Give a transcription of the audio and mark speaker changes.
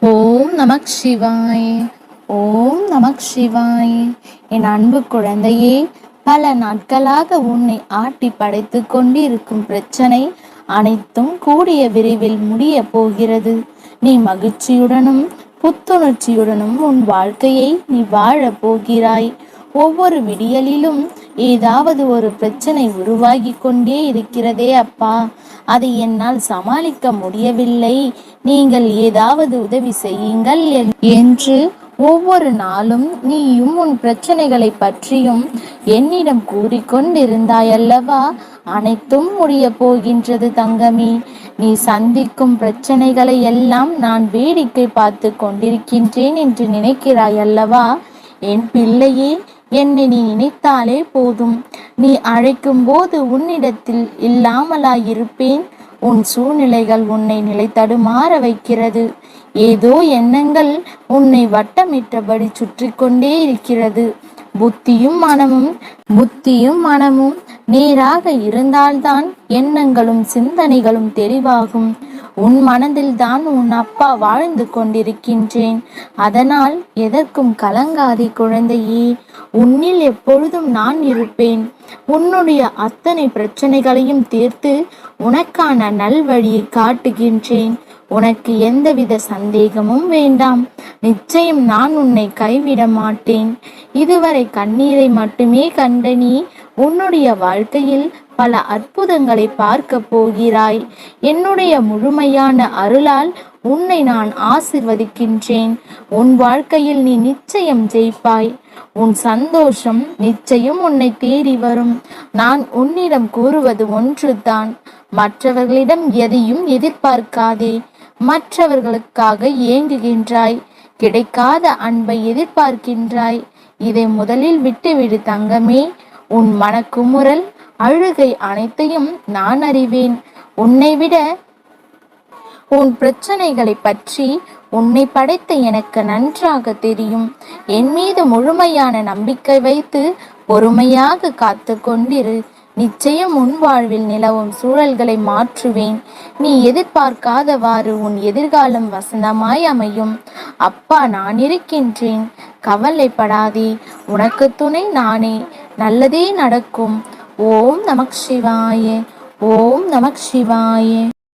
Speaker 1: ஓம் நமக் சிவாய். ஓம் நமக் சிவாய். என் அன்பு குழந்தையே பல நாட்களாக உன்னை ஆட்டி படைத்து கொண்டிருக்கும் பிரச்சனை அனைத்தும் கூடிய விரைவில் முடிய போகிறது. நீ மகிழ்ச்சியுடனும் புத்துணர்ச்சியுடனும் உன் வாழ்க்கையை நீ வாழப் போகிறாய். ஒவ்வொரு விடியலிலும் ஏதாவது ஒரு பிரச்சனை உருவாகி கொண்டே இருக்கிறதே அப்பா. அதை என்னால் சமாளிக்க முடியவில்லை. நீங்கள் ஏதாவது உதவி செய்யுங்கள் என்று ஒவ்வொரு நாளும் நீயும் உன் பிரச்சனைகளை பற்றியும் என்னிடம் கூறிக்கொண்டிருந்தாயல்லவா? அனைத்தும் முடிய போகின்றது தங்கமி. நீ சந்திக்கும் பிரச்சனைகளை எல்லாம் நான் வேடிக்கை பார்த்து கொண்டிருக்கின்றேன் என்று நினைக்கிறாய் அல்லவா என் பிள்ளையே என்னை நீ நினைத்தாலே போதும். நீ அழைக்கும் போது உன்னிடத்தில் இல்லாமலாயிருப்பேன். உன் சூழ்நிலைகள் உன்னை நிலைத்தடுமாற வைக்கிறது. ஏதோ எண்ணங்கள் உன்னை வட்டமிட்டபடி சுற்றி கொண்டே இருக்கிறது. புத்தியும் மனமும் புத்தியும் மனமும் நேராக இருந்தால்தான் எண்ணங்களும் சிந்தனைகளும் தெளிவாகும். உன் மனதில் தான் உன் அப்பா வாழ்ந்து கொண்டிருக்கின்றேன். அதனால் எதற்கும் கலங்காதே குழந்தையே. உன்னில் எப்பொழுதும் நான் இருப்பேன். உன்னுடைய அத்தனை பிரச்சனைகளையும் தீர்த்து உனக்கான நல்வழியை காட்டுகின்றேன். உனக்கு எந்தவித சந்தேகமும் வேண்டாம். நிச்சயம் நான் உன்னை கைவிட மாட்டேன். இதுவரை கண்ணீரை மட்டுமே கண்ட நீ உன்னுடைய வாழ்க்கையில் பல அற்புதங்களை பார்க்க போகிறாய். என்னுடைய முழுமையான அருளால் உன்னை நான் ஆசிர்வதிக்கின்றேன். உன் வாழ்க்கையில் நீ நிச்சயம் ஜெயிப்பாய். உன் சந்தோஷம் நிச்சயம் உன்னை தேடி வரும். நான் உன்னிடம் கூறுவது ஒன்றுதான். மற்றவர்களிடம் எதையும் எதிர்பார்க்காதே. மற்றவர்களுக்காக ஏங்குகின்றாய். கிடைக்காத அன்பை எதிர்பார்க்கின்றாய். இதை முதலில் விட்டுவிடு தங்கமே. உன் மனக்குமுறல் அழுகை அனைத்தையும் நான் அறிவேன். உன்னை விட உன் பிரச்சனைகளை பற்றி உன்னை படைத்த எனக்கு நன்றாக தெரியும். என் மீது முழுமையான நம்பிக்கை வைத்து பொறுமையாக காத்து கொண்டிரு. நிச்சயம் உன் வாழ்வில் நிலவும் சூழல்களை மாற்றுவேன். நீ எதிர்பார்க்காதவாறு உன் எதிர்காலம் வசந்தமாய் அமையும். அப்பா நான் இருக்கின்றேன். கவலைப்படாதே. உனக்கு துணை நானே. நல்லதே நடக்கும். ஓம் நமக் சிவாய ஓம் நமக் சிவாய.